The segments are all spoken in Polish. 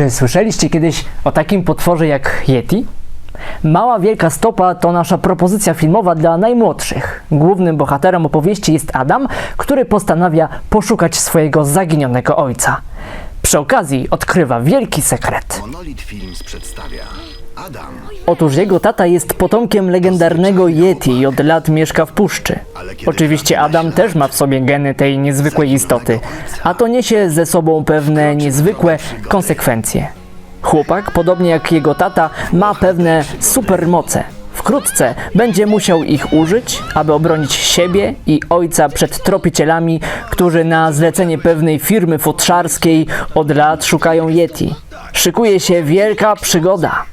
Czy słyszeliście kiedyś o takim potworze jak Yeti? Mała Wielka Stopa to nasza propozycja filmowa dla najmłodszych. Głównym bohaterem opowieści jest Adam, który postanawia poszukać swojego zaginionego ojca. Przy okazji odkrywa wielki sekret. Monolit Films przedstawia Adam. Otóż jego tata jest potomkiem legendarnego Yeti i od lat mieszka w puszczy. Oczywiście Adam też ma w sobie geny tej niezwykłej istoty, a to niesie ze sobą pewne niezwykłe konsekwencje. Chłopak, podobnie jak jego tata, ma pewne supermoce. Wkrótce będzie musiał ich użyć, aby obronić siebie i ojca przed tropicielami, którzy na zlecenie pewnej firmy futrzarskiej od lat szukają Yeti. Szykuje się wielka przygoda.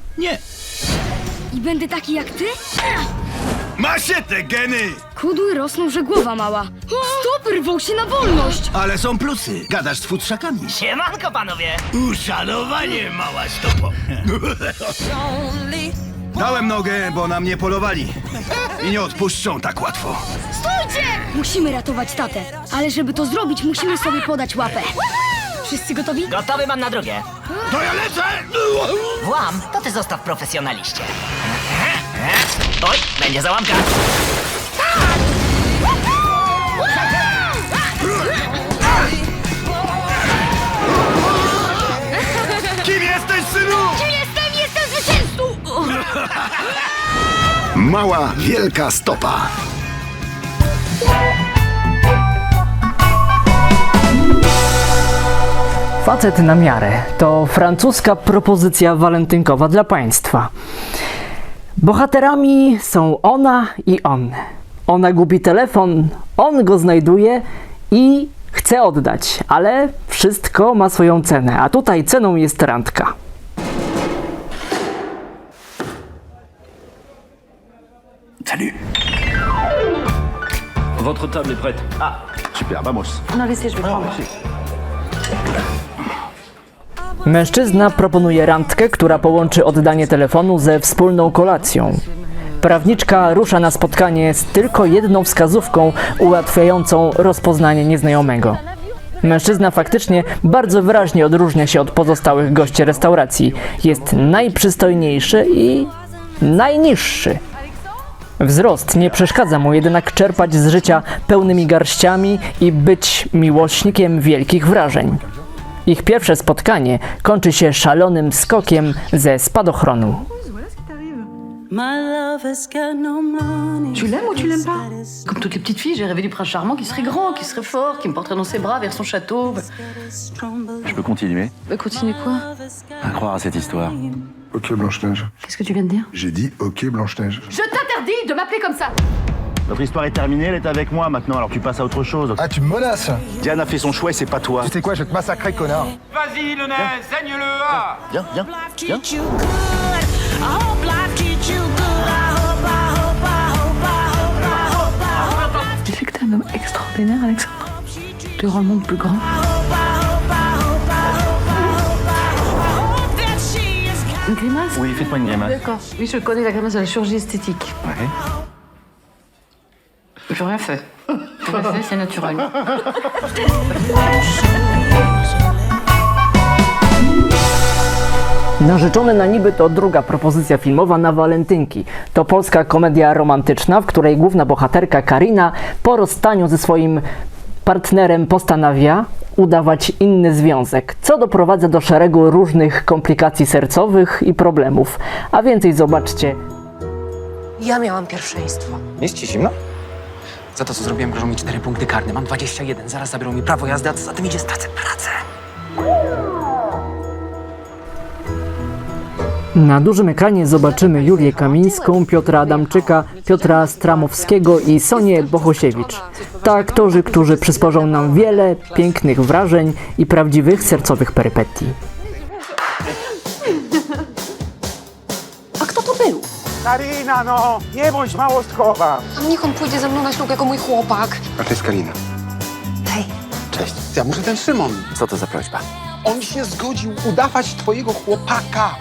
I będę taki jak ty? Macie te geny! Kudły rosną, że głowa mała. Stop, rwą się na wolność! Ale są plusy. Gadasz z futrzakami. Siemanko panowie! Uszanowanie, mała stopo. Dałem nogę, bo na mnie polowali. I nie odpuszczą tak łatwo. Musimy ratować tatę, ale żeby to zrobić, musimy sobie podać łapę. Wszyscy gotowi? Gotowy mam na drugie. To ja lecę! Włam, to ty zostaw profesjonaliście. Oj, będzie załamka. Mała, wielka stopa. Facet na miarę to francuska propozycja walentynkowa dla państwa. Bohaterami są ona i on. Ona gubi telefon, on go znajduje i chce oddać, ale wszystko ma swoją cenę, a tutaj ceną jest randka. Votre table est prête. Ah, super, vamos. Mężczyzna proponuje randkę, która połączy oddanie telefonu ze wspólną kolacją. Prawniczka rusza na spotkanie z tylko jedną wskazówką ułatwiającą rozpoznanie nieznajomego. Mężczyzna faktycznie bardzo wyraźnie odróżnia się od pozostałych gości restauracji. Jest najprzystojniejszy i najniższy. Wzrost nie przeszkadza mu jednak czerpać z życia pełnymi garściami i być miłośnikiem wielkich wrażeń. Ich pierwsze spotkanie kończy się szalonym skokiem ze spadochronu. My love has got no money. Tu l'aimes ou tu l'aimes pas Comme toutes les petites filles, j'ai rêvé du prince charmant qui serait grand, qui serait fort, qui me porterait dans ses bras vers son château. Je peux continuer bah, continue quoi à croire à cette histoire. Ok Blanche-Neige. Qu'est-ce que tu viens de dire J'ai dit ok Blanche-Neige. Je de m'appeler comme ça. Notre histoire est terminée, elle est avec moi maintenant, alors tu passes à autre chose. Ah tu me menaces. Diane a fait son choix et c'est pas toi. Tu sais quoi, je vais te massacrer connard. Vas-y, le nain, saigne-le ah. Viens, viens, viens. Tu sais que t'es un homme extraordinaire, Alexandre. Tu rends le monde plus grand. Une grimace Oui, faites-moi une grimace. D'accord. Oui, je connais la grimace de la chirurgie esthétique. Ouais. J'ai rien fait. J'ai rien fait, c'est naturel. Narzeczony na niby to druga propozycja filmowa na walentynki. To polska komedia romantyczna, w której główna bohaterka Karina po rozstaniu ze swoim partnerem postanawia udawać inny związek, co doprowadza do szeregu różnych komplikacji sercowych i problemów. A więcej zobaczcie Ja miałam pierwszeństwo. Jest ci zimno? Za to, co zrobiłem, grożą mi 4 punkty karne. Mam 21. Zaraz zabiorą mi prawo jazdy, a co za tym idzie, stracę pracę. Na dużym ekranie zobaczymy Julię Kamińską, Piotra Adamczyka, Piotra Stramowskiego i Sonię Bohosiewicz. To aktorzy, którzy przysporzą nam wiele pięknych wrażeń i prawdziwych sercowych perypetii. A kto to był? Karina, no, nie bądź małostkowa. A niech on pójdzie ze mną na ślub jako mój chłopak. A to jest Kalina. Hej, Cześć. Ja muszę ten Szymon. Co to za prośba? On się zgodził udawać twojego chłopaka.